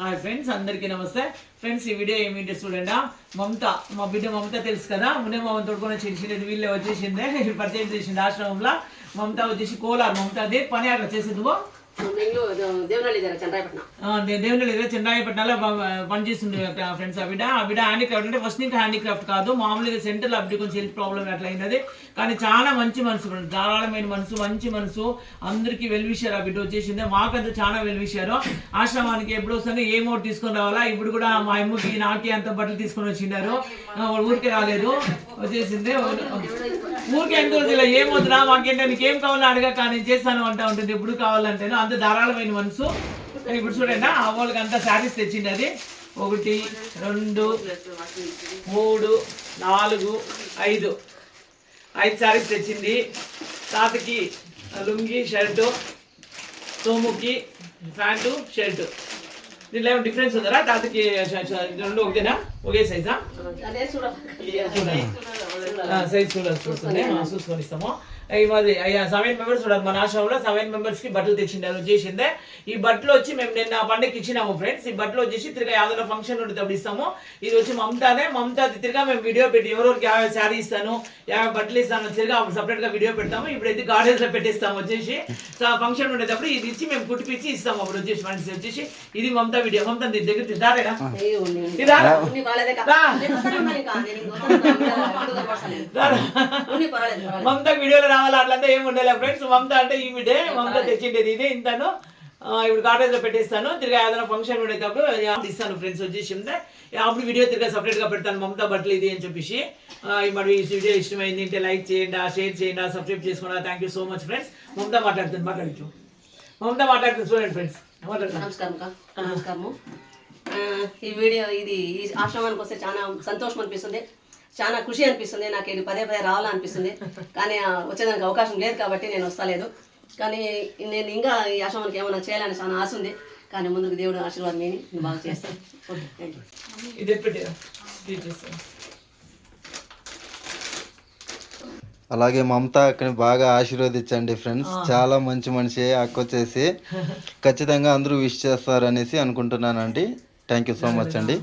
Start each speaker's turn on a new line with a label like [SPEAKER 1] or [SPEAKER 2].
[SPEAKER 1] Hi friends అందరికీ నమస్తే. Friends ఈ వీడియో ఏమిటి చూడండి. మమత మా బిడ్డ మమత తెలుసు కదా? మునే మమత తోడుకొని చేసింది వీళ్ళే వచ్చేసిందే పరిచయం చేసింది ఆశ్రమంలో. మమత వచ్చేసి కోలార్. మమత అదే పని అక్కడ చేసేది దేవుని దగ్గర చెన్నాయపట్నాలో పనిచేస్తుంది ఫ్రెండ్స్. ఆ బిడ్డ ఆ బిడ్డ హ్యాండిక్రాఫ్ట్ అంటే ఫస్ట్ ఇంకా హ్యాండిక్రాఫ్ట్ కాదు. మామూలుగా సెంటర్ అప్పుడు కొంచెం హెల్త్ ప్రాబ్లం అట్లా అయినది కానీ చాలా మంచి మనసు. ధారాళమైన మనసు మంచి మనసు. అందరికీ వెల్విషారు ఆ బిడ్డ వచ్చేసింది. మాకంతా చాలా వెల్విషారు ఆశ్రమానికి ఎప్పుడు వస్తాను ఏ తీసుకొని రావాలా? ఇప్పుడు కూడా మా అమ్మకి నాకి అంత బట్టలు తీసుకొని వచ్చిండారు. ఊరికి రాలేదు. వచ్చేసింది. ఊరికే ఎంత రోజులు ఏమవుతున్నా మాకేంటే? నీకు ఏం కావాలో అడగా కానీ చేస్తాను అంటా ఉంటుంది. ఎప్పుడు కావాలంటే అంత ధారాళమైన మనసు. ఇప్పుడు చూడండి ఆ వాళ్ళకి అంతా శారీస్ తెచ్చింది అది. ఒకటి రెండు మూడు నాలుగు ఐదు. ఐదు శారీస్ తెచ్చింది. తాతకి లుంగి షర్టు సోముకి ప్యాంటు షర్టు. దీంట్లో ఏమైనా డిఫరెన్స్ ఉందరా తాతకి రెండు ఒకటేనా ఒకే సైజా సైజ్ చూడాలి చూస్తుంది చూసుకొని ఇస్తాము మాది సెవెన్ మెంబర్స్ ఉన్నారు. మన ఆశ్రమంలో సెవెన్ మెంబర్స్కి బట్టలు తెచ్చిండారు చేసిందే ఈ బట్టలు వచ్చి మేము నిన్న పండగకి ఇచ్చినాము ఫ్రెండ్స్ ఈ బట్టలు వచ్చేసి తిరిగా యాదవ ఫంక్షన్ ఉంటే అప్పుడు ఇస్తాము. ఇది వచ్చి మమతానే మమతా తిరిగా మేము వీడియో పెట్టి ఎవరెవరికి యాభై శారీ ఇస్తాను యాభై బట్టలు ఇస్తాను తిరిగా అప్పుడు సపరేట్గా వీడియో పెడతాము. ఇప్పుడైతే గార్డెన్స్లో పెట్టేస్తాము వచ్చేసి. ఫంక్షన్ ఉండేటప్పుడు ఇది ఇచ్చి మేము కుట్టిపిచ్చి ఇస్తాము అప్పుడు వచ్చేసి మనిషి వచ్చేసి ఇది మమతా వీడియో మమతా నీ దగ్గర
[SPEAKER 2] పర్వాలేదు.
[SPEAKER 1] మమత వీడియోలో రావాలి అట్లంతా ఏమి ఉండాలి ఫ్రెండ్స్. మమత అంటే ఈ వీడే మమత తెచ్చిండేది ఇదే ఇంతాను. ఇప్పుడు కాటేజ్లో పెట్టేస్తాను. తిరిగి ఏదైనా ఫంక్షన్ ఉండేటప్పుడు ఇస్తాను ఫ్రెండ్స్ వచ్చేసి అప్పుడు వీడియో తిరిగి సపరేట్గా పెడతాను మమత బట్టలు ఇది అని చెప్పేసి. మరి ఈ వీడియో ఇష్టమైంది అంటే లైక్ చేయండి షేర్ చేయండి సబ్స్క్రైబ్ చేసుకోండి. Thank you so much friends Mamata మాట్లాడుతుంది మాట్లాడచ్చు మమత మాట్లాడుతుంది చూడండి ఫ్రెండ్స్
[SPEAKER 2] నమస్కారం. నమస్కారము. ఈ వీడియో ఇది ఈ ఆశ్రమానికి వస్తే చాలా సంతోషం అనిపిస్తుంది. చాలా ఖుషి అనిపిస్తుంది. నాకు ఇది పదే పదే రావాలనిపిస్తుంది. కానీ వచ్చేదానికి అవకాశం లేదు కాబట్టి నేను వస్తలేదు. కానీ నేను ఇంకా ఈ ఆశ్రమానికి ఏమైనా చేయాలని చాలా ఆశ ఉంది. కానీ ముందుకు దేవుడు ఆశీర్వాదం నేను బాగా చేస్తాను.
[SPEAKER 3] అలాగే మమత అక్కని బాగా ఆశీర్వదించండి ఫ్రెండ్స్. చాలా మంచి మనిషి అక్క వచ్చేసి ఖచ్చితంగా అందరూ విష్ చేస్తారు అనేసి అనుకుంటున్నానండి థ్యాంక్ యూ సో మచ్ అండి.